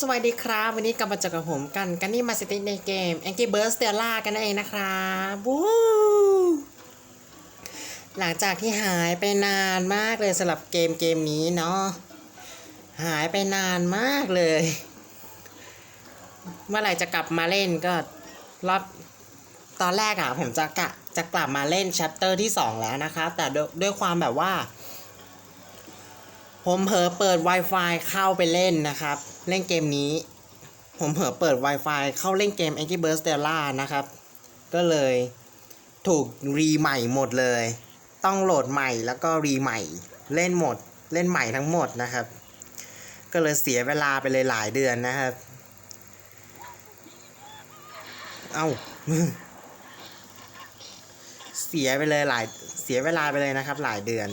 สวัสดีครับ วันนี้กลับมาเจอกับผมกันกันนี่มาสติในเกม Angry Birds Stella กันนั่นเองนะครับวู้หลังจากที่หายไปนานมากเลยสำหรับเกมเกมนี้เนาะหายไปนานมากเลย เมื่อไหร่จะกลับมาเล่นก็รอบตอนแรกอะผมจะกะจะกลับมาเล่น chapter ที่ 2 แล้วนะครับ แต่ด้วยด้วยความแบบว่า ผมเผลอเปิด Wi-Fi เข้าไปเล่นนะครับ เล่นเกมนี้ ผมเผลอเปิด Wi-Fi เข้าเล่นเกม Angry Birds Stella นะครับ ก็เลยถูกรีใหม่หมดเลย ต้องโหลดใหม่แล้วก็รีใหม่ เล่นหมด เล่นใหม่ทั้งหมดนะครับ ก็เลยเสียเวลาไปเลยหลายเดือนนะครับ เอ้าเสียไปเลยหลาย เสียเวลาไปเลยนะครับ หลายเดือน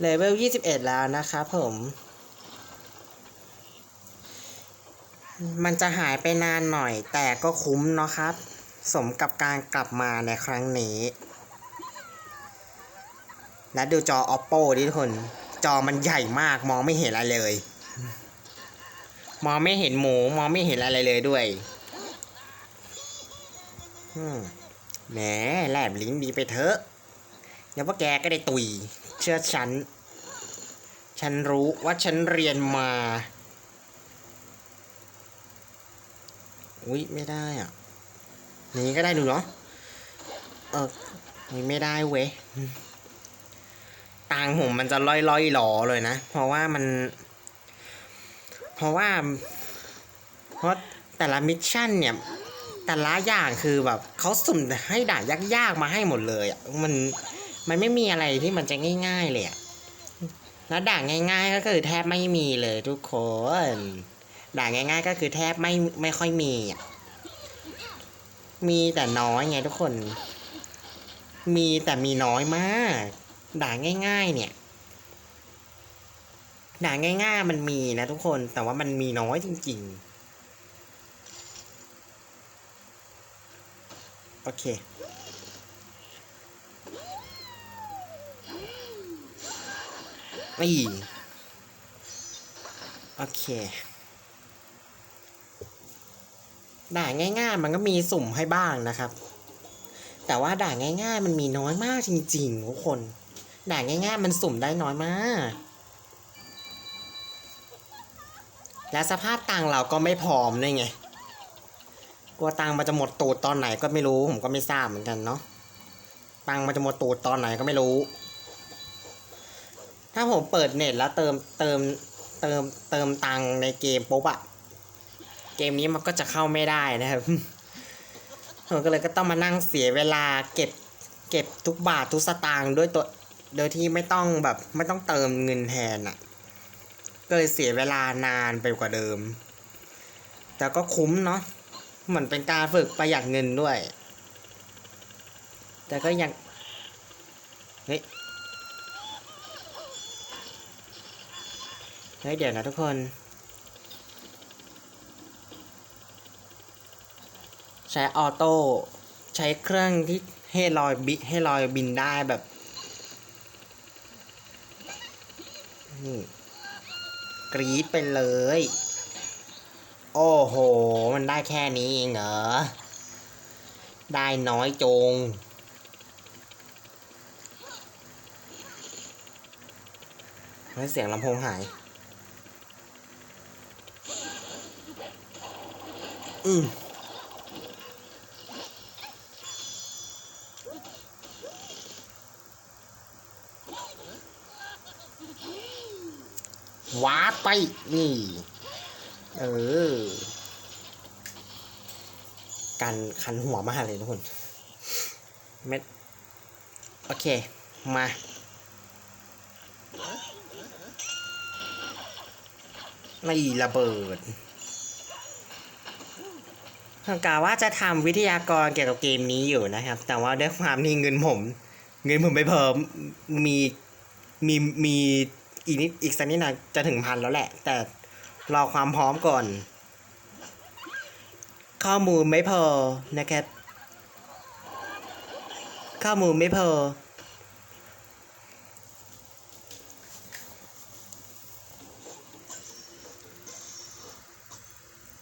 เลเวล 21 แล้วนะครับผม มันจะหายไปนานหน่อย แต่ก็คุ้มเนาะครับ สมกับการกลับมาในครั้งนี้ และดูจอ oppo ดิทุกคน จอมันใหญ่มากมองไม่เห็นอะไรเลย มองไม่เห็นหมู มองไม่เห็นอะไรเลยด้วยแหมแลบลิ้นดีไปเถอะเดี๋ยวพวกแกก็ได้ตุย เชื่อฉัน ฉันรู้ว่าฉันเรียนมา อุ้ยไม่ได้อะนี่ก็ได้ดูเนาะเออนี่ไม่ได้เว้ยตังผมมันจะล่อยล่อยหลอเลยนะ เพราะว่ามัน เพราะว่า เพราะแต่ละมิชชั่นเนี่ย แต่ละอย่างคือแบบเขาสุ่มให้ด่านยากๆมาให้หมดเลยอะมันมันไม่มีอะไรที่มันจะง่าย ๆ เลยอะแล้วด่านง่าย ๆ ก็คือแทบไม่มีเลยทุกคน ด่าง่าย ๆ ก็คือแทบไม่ไม่ค่อยมีอะมีแต่น้อยไงทุกคน มีแต่มีน้อยมาก ด่าง่าย ๆ เนี่ย ด่าง่าย ๆ มันมีนะทุกคน แต่ว่ามันมีน้อยจริง ๆ โอเคนี่โอเค ด่าง่าย ๆ มันก็มีสุ่มให้บ้างนะครับ แต่ว่าด่าง่าย ๆ มันมีน้อยมากจริงๆทุกคน ด่าง่าย ๆ มันสุ่มได้น้อยมาก และสภาพตังเราก็ไม่พร้อมด้วยไง กลัวตังมันจะหมดตูดตอนไหนก็ไม่รู้ ผมก็ไม่ทราบเหมือนกันเนาะ ตังมันจะหมดตูดตอนไหนก็ไม่รู้ ถ้าผมเปิดเน็ตแล้วเติมเติมเติมเติมตังในเกมปุ๊บอะ เกมนี้มันก็จะเข้าไม่ได้นะครับผมก็เลยก็ต้องมานั่งเสียเวลาเก็บเก็บทุกบาททุกสตางค์ด้วยตัวโดยที่ไม่ต้องแบบไม่ต้องเติมเงินแทนอะก็เลยเสียเวลานานไปกว่าเดิม แต่ก็คุ้มเนาะเหมือนเป็นการฝึกประหยัดเงินด้วย แต่ก็ยังเฮ้ยเฮ้ยเดี๋ยวนะทุกคน ใช้ออโต้ใช้เครื่องที่ให้ลอยบิให้ลอยบินได้แบบนี่กรีดไปเลย โอ้โห มันได้แค่นี้เองเหรอ ได้น้อยจงเฮ้ยเสียงลำโพงหาย อืม ว้าดไป นี่ เออ กันคันหัวมากเลยทุกคนเม็ดโอเค มา ไม่ระเบิดกาว่าจะทำวิทยากรเกี่ยวกับเกมนี้อยู่นะครับ แต่ว่าด้วยความที่เงินผม เงินผมไปเพิ่มมีมีมี อีกนิดอีกสักนิดน่อยจะถึงพันแล้วแหละ แต่รอความพร้อมก่อน ข้อมูลไม่พอนะครับ ข้อมูลไม่พอ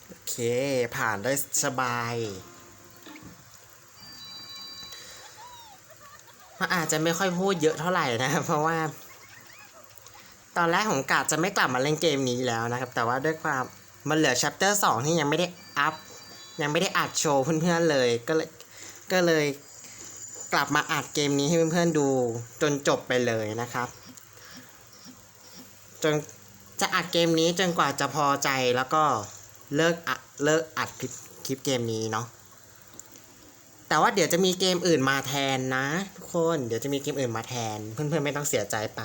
โอเค ผ่านได้สบายมันอาจจะไม่ค่อยพูดเยอะเท่าไหร่นะ เพราะว่า ตอนแรกผมกะจะไม่กลับมาเล่นเกมนี้แล้วนะครับ แต่ว่าด้วยความมันเหลือ chapter 2ที่ยังไม่ได้อัพ ยังไม่ได้อัดโชว์เพื่อนๆเลยก็เลยก็เลยกลับมาอัดเกมนี้ให้เพื่อนๆดูจนจบไปเลยนะครับ จนจะอัดเกมนี้จนกว่าจะพอใจแล้วก็เลิกอัดเลิกอัดคลิปคลิปเกมนี้เนาะแต่ว่าเดี๋ยวจะมีเกมอื่นมาแทนนะทุกคนเดี๋ยวจะมีเกมอื่นมาแทน เพื่อนๆไม่ต้องเสียใจไป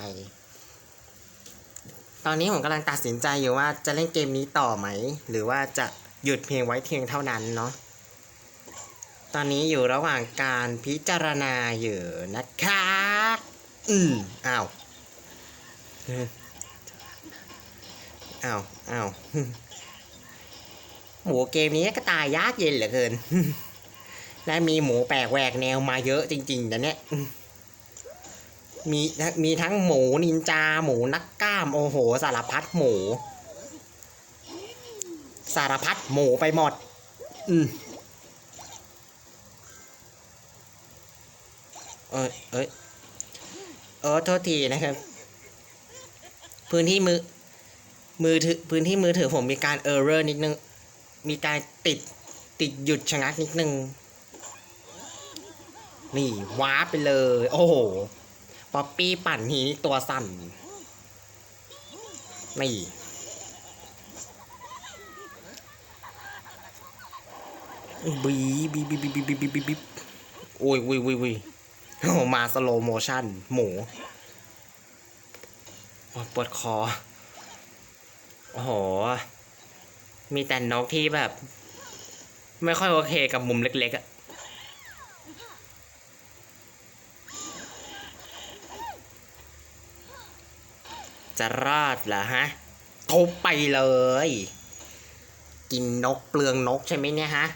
ตอนนี้ผมกำลังตัดสินใจอยู่ว่าจะเล่นเกมนี้ต่อไหม หรือว่าจะหยุดเพียงไว้เพียงเท่านั้นเนาะ ตอนนี้อยู่ระหว่างการพิจารณาอยู่นะคะ อืมอ้าวอ้าวอ้าวหมูเกมนี้ก็ตายยากเย็นเหลือเกิน และมีหมูแปลกแหวกแนวมาเยอะจริงๆแต่เนี้ย มีมีทั้งหมูนินจาหมูนักกล้ามโอ้โห สารพัดหมู สารพัดหมูไปหมด อืมเอ้ยเอ้ยเออโทษทีนะครับ พื้นที่มือ มือถือพื้นที่มือถือผมมีการเออร์เรอร์นิดนึง มีการติดติดหยุดชะงักนิดนึง นี่ว้าไปเลย โอ้โห ป๊อปปี้ปั่นทีนี่ตัวสั่นนี่บีบีบีบีบีบีบีบีบีโอ้ยวุยวุยวุยโอ้มาสโลโมชั่น หมูปวดคอ โอ้โห มีแต่นกที่แบบ ไม่ค่อยโอเคกับมุมเล็กๆอะ จะรอดเหรอฮะทุบไปเลย กินนกเปลืองนกใช่ไหมเนี่ยฮะ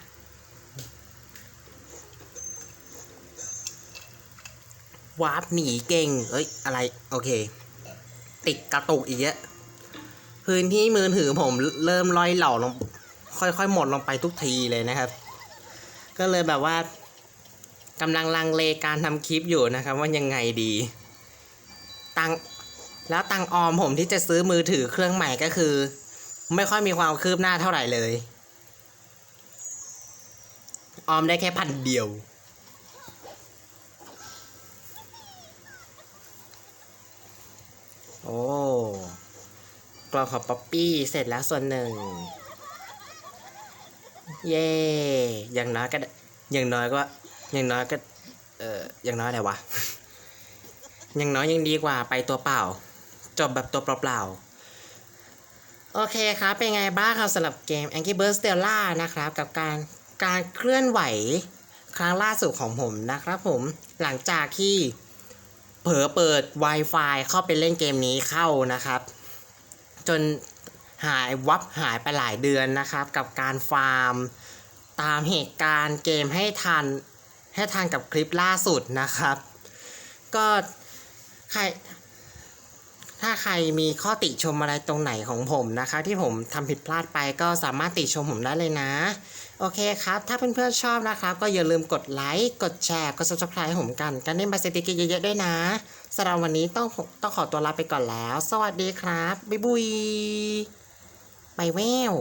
วาร์ปหนีเก่ง เอ้ย อะไร โอเค ติดกระตุกอีกเยอะ พื้นที่มือถือผมเริ่มล่อยเหล่าลง ค่อยๆ หมดลงไปทุกทีเลยนะครับ ก็เลยแบบว่ากำลังลังเลการทำคลิปอยู่นะครับ ว่ายังไงดี ตัง แล้วตังออมผมที่จะซื้อมือถือเครื่องใหม่ก็คือ ไม่ค่อยมีความคืบหน้าเท่าไหร่เลย ออมได้แค่พันเดียว โอ้กล่องของป๊อปปี้เสร็จแล้วส่วนหนึ่ง เย่อย่างน้อยก็ อย่างน้อยก็ อย่างน้อยก็ เอออย่างน้อยอะไรวะ อย่างน้อยยังดีกว่าไปตัวเปล่า จบแบบตัวเปล่าๆ โอเคครับเป็นไงบ้างครับสำหรับเกม Angry Birds Stella นะครับ กับการการเคลื่อนไหวครั้งล่าสุดของผมนะครับผมหลังจากที่เผลอเปิด Wi-Fi เข้าไปเล่นเกมนี้เข้านะครับ จนหายวับหายไปหลายเดือนนะครับ กับการฟาร์ม ตามเหตุการณ์เกมให้ทันให้ทันกับคลิปล่าสุดนะครับ ก็ใคร ถ้าใครมีข้อติชมอะไรตรงไหนของผมนะคะ ที่ผมทำผิดพลาดไปก็สามารถติชมผมได้เลยนะ โอเคครับ ถ้าเพื่อนๆชอบนะครับ ก็อย่าลืมกดไลค์ กดแชร์ กด subscribe ให้ผมกัน กันเล่นบาสติกเยอะๆด้วยนะสำหรับวันนี้ต้องต้องขอตัวลาไปก่อนแล้ว สวัสดีครับ บ๊ายบุยไปแวว